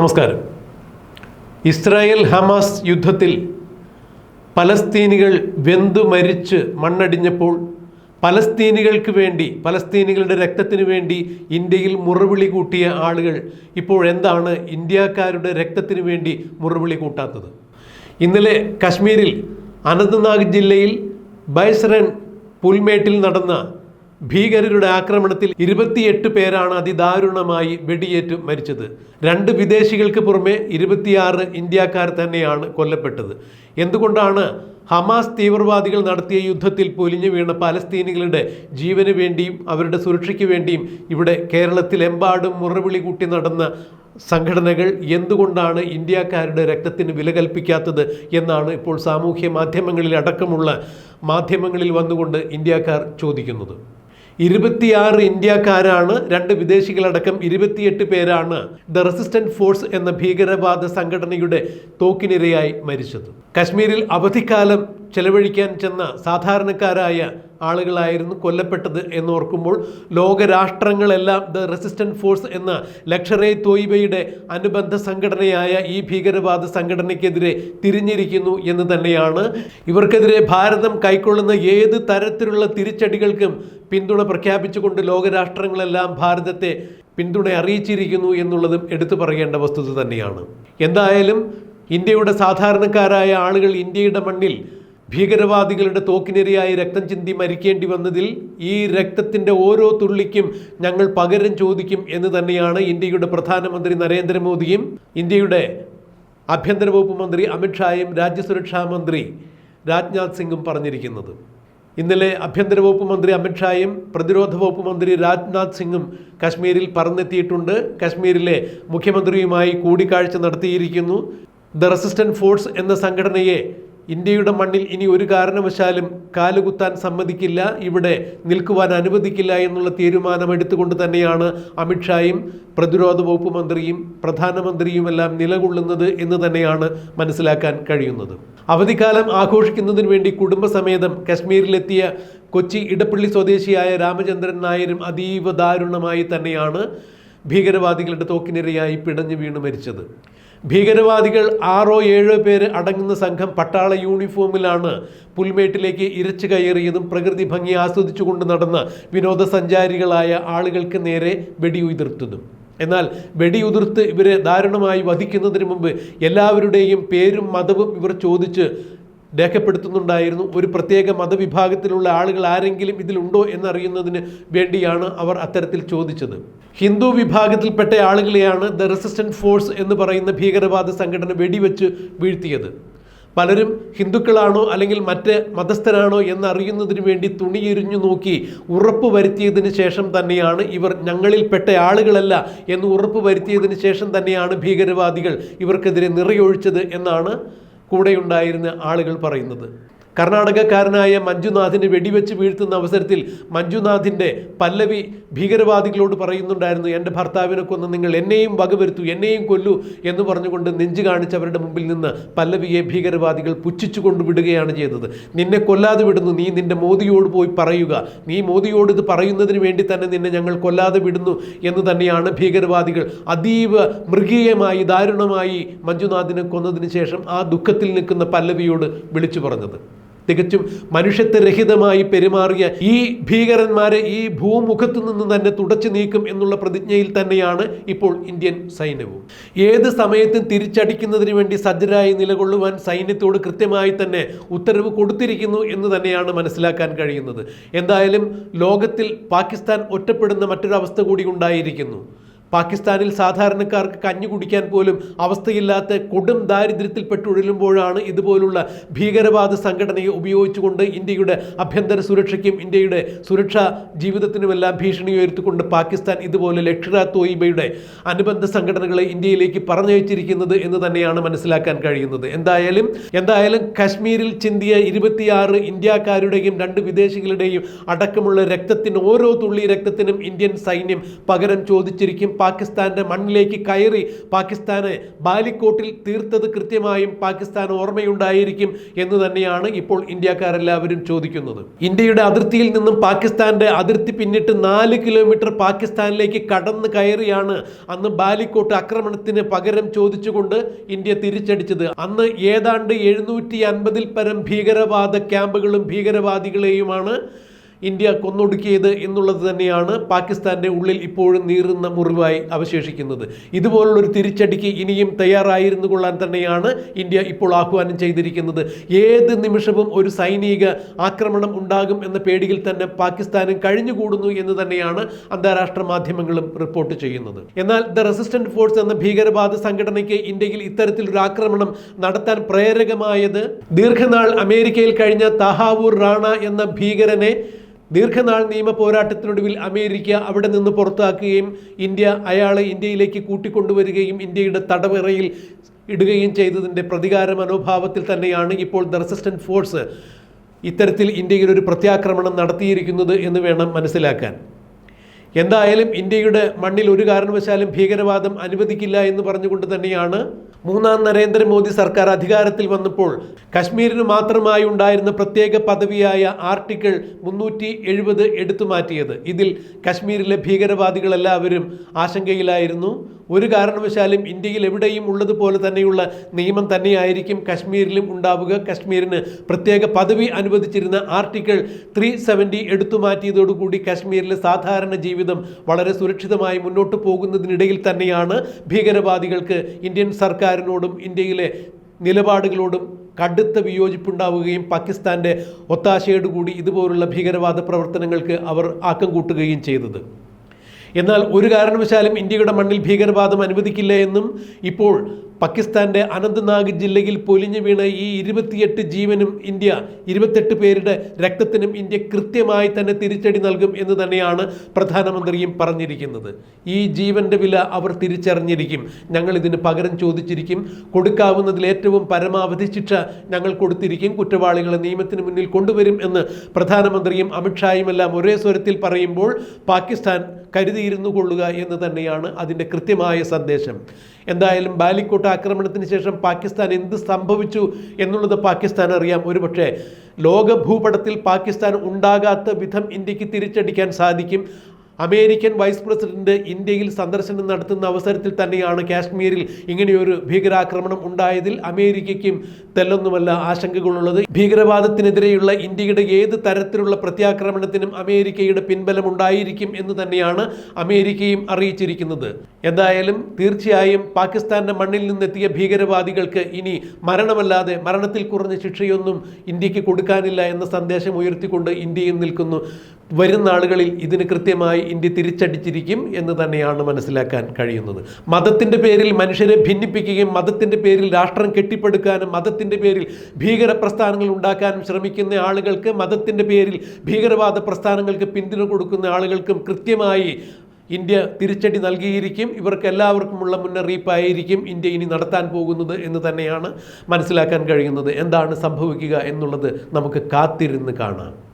നമസ്കാരം. Israel Hamas യുദ്ധത്തിൽ പലസ്തീനികൾ വെന്തു മരിച്ച് മണ്ണടിഞ്ഞപ്പോൾ പലസ്തീനികൾക്ക് വേണ്ടി പലസ്തീനികളുടെ രക്തത്തിനു വേണ്ടി ഇന്ത്യയിൽ മുറവിളി കൂട്ടിയ ആളുകൾ ഇപ്പോൾ എന്താണ് ഇന്ത്യക്കാരുടെ രക്തത്തിനു വേണ്ടി മുറവിളി കൂട്ടാത്തത്? ഇന്നലെ കശ്മീരിൽ അനന്ത്നാഗ് ജില്ലയിൽ ബൈസറൻ പുൽമേട്ടിൽ നടന്ന ഭീകരരുടെ ആക്രമണത്തിൽ ഇരുപത്തിയെട്ട് പേരാണ് അതിദാരുണമായി വെടിയേറ്റ് മരിച്ചത്. രണ്ട് വിദേശികൾക്ക് പുറമെ ഇരുപത്തിയാറ് ഇന്ത്യക്കാർ തന്നെയാണ് കൊല്ലപ്പെട്ടത്. എന്തുകൊണ്ടാണ് ഹമാസ് തീവ്രവാദികൾ നടത്തിയ യുദ്ധത്തിൽ പൊലിഞ്ഞു വീണ പലസ്തീനികളുടെ ജീവന് വേണ്ടിയും അവരുടെ സുരക്ഷയ്ക്ക് വേണ്ടിയും ഇവിടെ കേരളത്തിലെമ്പാടും മുറവിളി കൂട്ടി നടന്ന സംഘടനകൾ എന്തുകൊണ്ടാണ് ഇന്ത്യക്കാരുടെ രക്തത്തിന് വില കൽപ്പിക്കാത്തത് എന്നാണ് ഇപ്പോൾ സാമൂഹ്യ മാധ്യമങ്ങളിൽ അടക്കമുള്ള മാധ്യമങ്ങളിൽ വന്നുകൊണ്ട് ഇന്ത്യക്കാർ ചോദിക്കുന്നത്. ഇരുപത്തിയാറ് ഇന്ത്യക്കാരാണ് രണ്ട് വിദേശികളടക്കം ഇരുപത്തിയെട്ട് പേരാണ് ദ റെസിസ്റ്റന്റ് ഫോഴ്സ് എന്ന ഭീകരവാദ സംഘടനയുടെ തോക്കിനിരയായി മരിച്ചത്. കശ്മീരിൽ അവധിക്കാലം ചെലവഴിക്കാൻ ചെന്ന സാധാരണക്കാരായ ആളുകളായിരുന്നു കൊല്ലപ്പെട്ടത് എന്നോർക്കുമ്പോൾ ലോകരാഷ്ട്രങ്ങളെല്ലാം ദ റെസിസ്റ്റന്റ് ഫോഴ്സ് എന്ന ലക്ഷറേ തോയിബയുടെ അനുബന്ധ സംഘടനയായ ഈ ഭീകരവാദ സംഘടനയ്ക്കെതിരെ തിരിഞ്ഞിരിക്കുന്നു എന്ന് തന്നെയാണ്. ഇവർക്കെതിരെ ഭാരതം കൈക്കൊള്ളുന്ന ഏത് തരത്തിലുള്ള തിരിച്ചടികൾക്കും പിന്തുണ പ്രഖ്യാപിച്ചുകൊണ്ട് ലോകരാഷ്ട്രങ്ങളെല്ലാം ഭാരതത്തെ പിന്തുണ അറിയിച്ചിരിക്കുന്നു എന്നുള്ളതും എടുത്തു പറയേണ്ട വസ്തുത തന്നെയാണ്. എന്തായാലും ഇന്ത്യയുടെ സാധാരണക്കാരായ ആളുകൾ ഇന്ത്യയുടെ മണ്ണിൽ ഭീകരവാദികളുടെ തോക്കിനിരയായി രക്തം ചിന്തി മരിക്കേണ്ടി വന്നതിൽ ഈ രക്തത്തിന്റെ ഓരോ തുള്ളിക്കും ഞങ്ങൾ പകരം ചോദിക്കും എന്ന് തന്നെയാണ് ഇന്ത്യയുടെ പ്രധാനമന്ത്രി നരേന്ദ്രമോദിയും ഇന്ത്യയുടെ ആഭ്യന്തര വകുപ്പ് മന്ത്രി അമിത്ഷായും രാജ്യസുരക്ഷാ മന്ത്രി രാജ്നാഥ് സിംഗും പറഞ്ഞിരിക്കുന്നത്. ഇന്നലെ ആഭ്യന്തര വകുപ്പ് മന്ത്രി അമിത്ഷായും പ്രതിരോധ വകുപ്പ് മന്ത്രി രാജ്നാഥ് സിംഗും കശ്മീരിൽ പറന്നെത്തിയിട്ടുണ്ട്. കശ്മീരിലെ മുഖ്യമന്ത്രിയുമായി കൂടിക്കാഴ്ച നടത്തിയിരിക്കുന്നു. ദ റെസിസ്റ്റന്റ് ഫോഴ്സ് എന്ന സംഘടനയെ ഇന്ത്യയുടെ മണ്ണിൽ ഇനി ഒരു കാരണവശാലും കാലുകുത്താൻ സമ്മതിക്കില്ല. ഇവിടെ നിൽക്കുവാൻ അനുവദിക്കില്ല എന്നുള്ള തീരുമാനം എടുത്തുകൊണ്ട് തന്നെയാണ് അമിത്ഷായും പ്രതിരോധ വകുപ്പ് മന്ത്രിയും പ്രധാനമന്ത്രിയുമെല്ലാം നിലകൊള്ളുന്നത് എന്ന് തന്നെയാണ് മനസ്സിലാക്കാൻ കഴിയുന്നത്. അവധിക്കാലം ആഘോഷിക്കുന്നതിന് വേണ്ടി കുടുംബസമേതം കശ്മീരിലെത്തിയ കൊച്ചി ഇടപ്പള്ളി സ്വദേശിയായ രാമചന്ദ്രൻ നായരും അതീവ ദാരുണമായി തന്നെയാണ്. ഭീകരവാദികളുടെ തോക്കിനിരയായി പിടഞ്ഞു വീണ് മരിച്ചത്. ഭീകരവാദികൾ ആറോ ഏഴോ പേര് അടങ്ങുന്ന സംഘം പട്ടാള യൂണിഫോമിലാണ് പുൽമേട്ടിലേക്ക് ഇരച്ചു കയറിയതും പ്രകൃതി ഭംഗി ആസ്വദിച്ചുകൊണ്ട് നടന്ന വിനോദസഞ്ചാരികളായ ആളുകൾക്ക് നേരെ വെടിയുതിർത്തതും. എന്നാൽ വെടിയുതിർത്ത് ഇവരെ ദാരുണമായി വധിക്കുന്നതിന് മുമ്പ് എല്ലാവരുടെയും പേരും മതവും ഇവർ ചോദിച്ച് രേഖപ്പെടുത്തുന്നുണ്ടായിരുന്നു. ഒരു പ്രത്യേക മതവിഭാഗത്തിലുള്ള ആളുകൾ ആരെങ്കിലും ഇതിലുണ്ടോ എന്നറിയുന്നതിന് വേണ്ടിയാണ് അവർ അത്തരത്തിൽ ചോദിച്ചത്. ഹിന്ദു വിഭാഗത്തിൽപ്പെട്ട ആളുകളെയാണ് ദ റെസിസ്റ്റന്റ് ഫോഴ്സ് എന്ന് പറയുന്ന ഭീകരവാദ സംഘടന വെടിവെച്ച് വീഴ്ത്തിയത്. പലരും ഹിന്ദുക്കളാണോ അല്ലെങ്കിൽ മറ്റ് മതസ്ഥരാണോ എന്നറിയുന്നതിന് വേണ്ടി തുണിയെരിഞ്ഞു നോക്കി ഉറപ്പ് വരുത്തിയതിന് ശേഷം തന്നെയാണ് ഇവർ ഞങ്ങളിൽപ്പെട്ട ആളുകളല്ല എന്ന് ഉറപ്പ് വരുത്തിയതിന് ശേഷം തന്നെയാണ് ഭീകരവാദികൾ ഇവർക്കെതിരെ നിറയൊഴിച്ചത് എന്നാണ് കൂടെയുണ്ടായിരുന്ന ആളുകൾ പറയുന്നത്. കർണാടകക്കാരനായ മഞ്ജുനാഥിനെ വെടിവെച്ച് വീഴ്ത്തുന്ന അവസരത്തിൽ മഞ്ജുനാഥിന്റെ പല്ലവി ഭീകരവാദികളോട് പറയുന്നുണ്ടായിരുന്നു എന്റെ ഭർത്താവിനെ കൊന്ന് നിങ്ങൾ എന്നെയും വകവരുത്തു എന്നെയും കൊല്ലു എന്ന് പറഞ്ഞുകൊണ്ട് നെഞ്ചു കാണിച്ചവരുടെ മുമ്പിൽ നിന്ന് പല്ലവിയെ ഭീകരവാദികൾ പുച്ഛിച്ചു കൊണ്ടുവിടുകയാണ് ചെയ്തത്. നിന്നെ കൊല്ലാതെ വിടുന്നു നീ നിന്റെ മോദിയോട് പോയി പറയുക. നീ മോദിയോട് ഇത് പറയുന്നതിന് വേണ്ടി തന്നെ നിന്നെ ഞങ്ങൾ കൊല്ലാതെ വിടുന്നു എന്ന് തന്നെയാണ് ഭീകരവാദികൾ അതീവ മൃഗീയമായി ദാരുണമായി മഞ്ജുനാഥിനെ കൊന്നതിന് ശേഷം ആ ദുഃഖത്തിൽ നിൽക്കുന്ന പല്ലവിയോട് വിളിച്ചു പറഞ്ഞത്. തികച്ചും മനുഷ്യത്വരഹിതമായി പെരുമാറിയ ഈ ഭീകരന്മാരെ ഈ ഭൂമുഖത്ത് നിന്ന് തന്നെ തുടച്ചു നീക്കും എന്നുള്ള പ്രതിജ്ഞയിൽ തന്നെയാണ് ഇപ്പോൾ ഇന്ത്യൻ സൈന്യവും. ഏത് സമയത്തും തിരിച്ചടിക്കുന്നതിന് വേണ്ടി സജ്ജരായി നിലകൊള്ളുവാൻ സൈന്യത്തോട് കൃത്യമായി തന്നെ ഉത്തരവ് കൊടുത്തിരിക്കുന്നു എന്ന് തന്നെയാണ് മനസ്സിലാക്കാൻ കഴിയുന്നത്. എന്തായാലും ലോകത്തിൽ പാകിസ്ഥാൻ ഒറ്റപ്പെടുന്ന മറ്റൊരവസ്ഥ കൂടി ഉണ്ടായിരിക്കുന്നു. പാകിസ്ഥാനിൽ സാധാരണക്കാർക്ക് കഞ്ഞി കുടിക്കാൻ പോലും അവസ്ഥയില്ലാത്ത കൊടും ദാരിദ്ര്യത്തിൽപ്പെട്ടുഴലുമ്പോഴാണ് ഇതുപോലുള്ള ഭീകരവാദ സംഘടനയെ ഉപയോഗിച്ചുകൊണ്ട് ഇന്ത്യയുടെ ആഭ്യന്തര സുരക്ഷയ്ക്കും ഇന്ത്യയുടെ സുരക്ഷാ ജീവിതത്തിനുമെല്ലാം ഭീഷണി ഉയർത്തിക്കൊണ്ട് പാകിസ്ഥാൻ ഇതുപോലെ ലക്ഷിറ തോയിബയുടെ അനുബന്ധ സംഘടനകളെ ഇന്ത്യയിലേക്ക് പറഞ്ഞയച്ചിരിക്കുന്നത് എന്ന് തന്നെയാണ് മനസ്സിലാക്കാൻ കഴിയുന്നത്. എന്തായാലും എന്തായാലും കശ്മീരിൽ ചിന്തിയ ഇരുപത്തിയാറ് ഇന്ത്യക്കാരുടെയും രണ്ട് വിദേശികളുടെയും അടക്കമുള്ള രക്തത്തിന് ഓരോ തുള്ളി രക്തത്തിനും ഇന്ത്യൻ സൈന്യം പകരം ചോദിച്ചിരിക്കും. പാകിസ്ഥാന്റെ മണ്ണിലേക്ക് കയറി പാകിസ്ഥാനെ ബാലിക്കോട്ടിൽ തീർത്തത് കൃത്യമായും പാകിസ്ഥാൻ ഓർമ്മയുണ്ടായിരിക്കും എന്ന് തന്നെയാണ് ഇപ്പോൾ ഇന്ത്യക്കാരെല്ലാവരും ചോദിക്കുന്നത്. ഇന്ത്യയുടെ അതിർത്തിയിൽ നിന്നും പാകിസ്ഥാന്റെ അതിർത്തി പിന്നിട്ട് നാല് കിലോമീറ്റർ പാകിസ്ഥാനിലേക്ക് കടന്നു കയറിയാണ് അന്ന് ബാലിക്കോട്ട് ആക്രമണത്തിന് പകരം ചോദിച്ചുകൊണ്ട് ഇന്ത്യ തിരിച്ചടിച്ചത്. അന്ന് ഏതാണ്ട് എഴുന്നൂറ്റി അൻപതിൽ പരം ഭീകരവാദ ക്യാമ്പുകളും ഭീകരവാദികളെയുമാണ് ഇന്ത്യ കൊന്നൊടുക്കിയത് എന്നുള്ളത് തന്നെയാണ് പാകിസ്ഥാന്റെ ഉള്ളിൽ ഇപ്പോഴും നീറുന്ന മുറിവായി അവശേഷിക്കുന്നത്. ഇതുപോലുള്ളൊരു തിരിച്ചടിക്ക് ഇനിയും തയ്യാറായിരുന്നു കൊള്ളാൻ തന്നെയാണ് ഇന്ത്യ ഇപ്പോൾ ആഹ്വാനം ചെയ്തിരിക്കുന്നത്. ഏത് നിമിഷവും ഒരു സൈനിക ആക്രമണം ഉണ്ടാകും എന്ന പേടിയിൽ തന്നെ പാകിസ്ഥാനും കഴിഞ്ഞുകൂടുന്നു എന്ന് തന്നെയാണ് അന്താരാഷ്ട്ര മാധ്യമങ്ങളും റിപ്പോർട്ട് ചെയ്യുന്നത്. എന്നാൽ ദ റെസിസ്റ്റന്റ് ഫോഴ്സ് എന്ന ഭീകരവാദ സംഘടനയ്ക്ക് ഇന്ത്യയിൽ ഇത്തരത്തിലൊരു ആക്രമണം നടത്താൻ പ്രേരകമായത് ദീർഘനാൾ അമേരിക്കയിൽ കഴിഞ്ഞ തഹാവൂർ റാണ എന്ന ഭീകരനെ ദീർഘനാൾ നിയമ പോരാട്ടത്തിനൊടുവിൽ അമേരിക്ക അവിടെ നിന്ന് പുറത്താക്കുകയും ഇന്ത്യ അയാളെ ഇന്ത്യയിലേക്ക് കൂട്ടിക്കൊണ്ടുവരികയും ഇന്ത്യയുടെ തടവറയിൽ ഇടുകയും ചെയ്തതിന്റെ പ്രതികാര മനോഭാവത്തിൽ തന്നെയാണ് ഇപ്പോൾ ദ റെസിസ്റ്റന്റ് ഫോഴ്സ് ഇത്തരത്തിൽ ഇന്ത്യയിൽ ഒരു പ്രത്യാക്രമണം നടത്തിയിരിക്കുന്നത് എന്ന് വേണം മനസ്സിലാക്കാൻ. എന്തായാലും ഇന്ത്യയുടെ മണ്ണിൽ ഒരു കാരണവശാലും ഭീകരവാദം അനുവദിക്കില്ല എന്ന് പറഞ്ഞുകൊണ്ട് തന്നെയാണ് മൂന്നാം നരേന്ദ്രമോദി സർക്കാർ അധികാരത്തിൽ വന്നപ്പോൾ കശ്മീരിന് മാത്രമായി ഉണ്ടായിരുന്ന പ്രത്യേക പദവിയായ ആർട്ടിക്കിൾ മുന്നൂറ്റി എഴുപത് എടുത്തു മാറ്റിയത്. ഇതിൽ കശ്മീരിലെ ഭീകരവാദികളെല്ലാവരും ആശങ്കയിലായിരുന്നു. ഒരു കാരണവശാലും ഇന്ത്യയിൽ എവിടെയും ഉള്ളതുപോലെ തന്നെയുള്ള നിയമം തന്നെയായിരിക്കും കശ്മീരിലും ഉണ്ടാവുക. കശ്മീരിന് പ്രത്യേക പദവി അനുവദിച്ചിരുന്ന ആർട്ടിക്കിൾ ത്രീ സെവന്റി എടുത്തു മാറ്റിയതോടുകൂടി കശ്മീരിലെ സാധാരണ ജീവിതം വളരെ സുരക്ഷിതമായി മുന്നോട്ട് പോകുന്നതിനിടയിൽ തന്നെയാണ് ഭീകരവാദികൾക്ക് ഇന്ത്യൻ സർക്കാരിനോടും ഇന്ത്യയിലെ നിലപാടുകളോടും കടുത്ത വിയോജിപ്പുണ്ടാവുകയും പാകിസ്ഥാന്റെ ഒത്താശയോടുകൂടി ഇതുപോലുള്ള ഭീകരവാദ പ്രവർത്തനങ്ങൾക്ക് അവർ ആക്കം കൂട്ടുകയും ചെയ്തത്. എന്നാൽ ഒരു കാരണവശാലും ഇന്ത്യയുടെ മണ്ണിൽ ഭീകരവാദം അനുവദിക്കില്ല എന്നും ഇപ്പോൾ പാകിസ്ഥാന്റെ അനന്ത്നാഗ് ജില്ലയിൽ പൊലിഞ്ഞു വീണ ഈ ഇരുപത്തിയെട്ട് ജീവനും ഇന്ത്യ ഇരുപത്തെട്ട് പേരുടെ രക്തത്തിനും ഇന്ത്യ കൃത്യമായി തന്നെ തിരിച്ചടി നൽകും എന്ന് തന്നെയാണ് പ്രധാനമന്ത്രിയും പറഞ്ഞിരിക്കുന്നത്. ഈ ജീവന്റെ വില അവർ തിരിച്ചറിഞ്ഞിരിക്കും. ഞങ്ങൾ ഇതിന് പകരം ചോദിച്ചിരിക്കും. കൊടുക്കാവുന്നതിൽ ഏറ്റവും പരമാവധി ശിക്ഷ ഞങ്ങൾ കൊടുത്തിരിക്കും. കുറ്റവാളികളെ നിയമത്തിന് മുന്നിൽ കൊണ്ടുവരും എന്ന് പ്രധാനമന്ത്രിയും അമിത്ഷായുമെല്ലാം ഒരേ സ്വരത്തിൽ പറയുമ്പോൾ പാകിസ്ഥാൻ കരുതിയിരുന്നു കൊള്ളുക എന്ന് തന്നെയാണ് അതിന്റെ കൃത്യമായ സന്ദേശം. എന്തായാലും ബാലിക്കോട്ട് ആക്രമണത്തിന് ശേഷം പാകിസ്ഥാൻ എന്ത് സംഭവിച്ചു എന്നുള്ളത് പാകിസ്ഥാൻ അറിയാം. ഒരുപക്ഷെ ലോക ഭൂപടത്തിൽ പാകിസ്ഥാൻ ഉണ്ടാകാത്ത വിധം ഇന്ത്യയ്ക്ക് തിരിച്ചടിക്കാൻ സാധിക്കും. അമേരിക്കൻ വൈസ് പ്രസിഡന്റ് ഇന്ത്യയിൽ സന്ദർശനം നടത്തുന്ന അവസരത്തിൽ തന്നെയാണ് കാശ്മീരിൽ ഇങ്ങനെയൊരു ഭീകരാക്രമണം ഉണ്ടായതിൽ അമേരിക്കയ്ക്കും തെല്ലൊന്നുമല്ല ആശങ്കകളുള്ളത്. ഭീകരവാദത്തിനെതിരെയുള്ള ഇന്ത്യയുടെ ഏത് തരത്തിലുള്ള പ്രത്യാക്രമണത്തിനും അമേരിക്കയുടെ പിൻബലം ഉണ്ടായിരിക്കും എന്ന് തന്നെയാണ് അമേരിക്കയും അറിയിച്ചിരിക്കുന്നത്. എന്തായാലും തീർച്ചയായും പാകിസ്ഥാന്റെ മണ്ണിൽ നിന്നെത്തിയ ഭീകരവാദികൾക്ക് ഇനി മരണമല്ലാതെ മരണത്തിൽ കുറഞ്ഞ ശിക്ഷയൊന്നും ഇന്ത്യയ്ക്ക് കൊടുക്കാനില്ല എന്ന സന്ദേശം ഉയർത്തിക്കൊണ്ട് ഇന്ത്യയും നിൽക്കുന്നു. വരും നാളുകളിൽ ഇതിന് കൃത്യമായി ഇന്ത്യ തിരിച്ചടിച്ചിരിക്കും എന്ന് തന്നെയാണ് മനസ്സിലാക്കാൻ കഴിയുന്നത്. മതത്തിന്റെ പേരിൽ മനുഷ്യരെ ഭിന്നിപ്പിക്കുകയും മതത്തിന്റെ പേരിൽ രാഷ്ട്രം കെട്ടിപ്പടുക്കാനും മതത്തിന്റെ പേരിൽ ഭീകര പ്രസ്ഥാനങ്ങൾ ഉണ്ടാക്കാനും ശ്രമിക്കുന്ന ആളുകൾക്ക് മതത്തിന്റെ പേരിൽ ഭീകരവാദ പ്രസ്ഥാനങ്ങൾക്ക് പിന്തുണ കൊടുക്കുന്ന ആളുകൾക്കും കൃത്യമായി ഇന്ത്യ തിരിച്ചടി നൽകിയിരിക്കും. ഇവർക്ക് എല്ലാവർക്കുമുള്ള മുന്നറിയിപ്പായിരിക്കും ഇന്ത്യ ഇനി നടത്താൻ പോകുന്നത് എന്ന് തന്നെയാണ് മനസ്സിലാക്കാൻ കഴിയുന്നത്. എന്താണ് സംഭവിക്കുക എന്നുള്ളത് നമുക്ക് കാത്തിരുന്ന് കാണാം.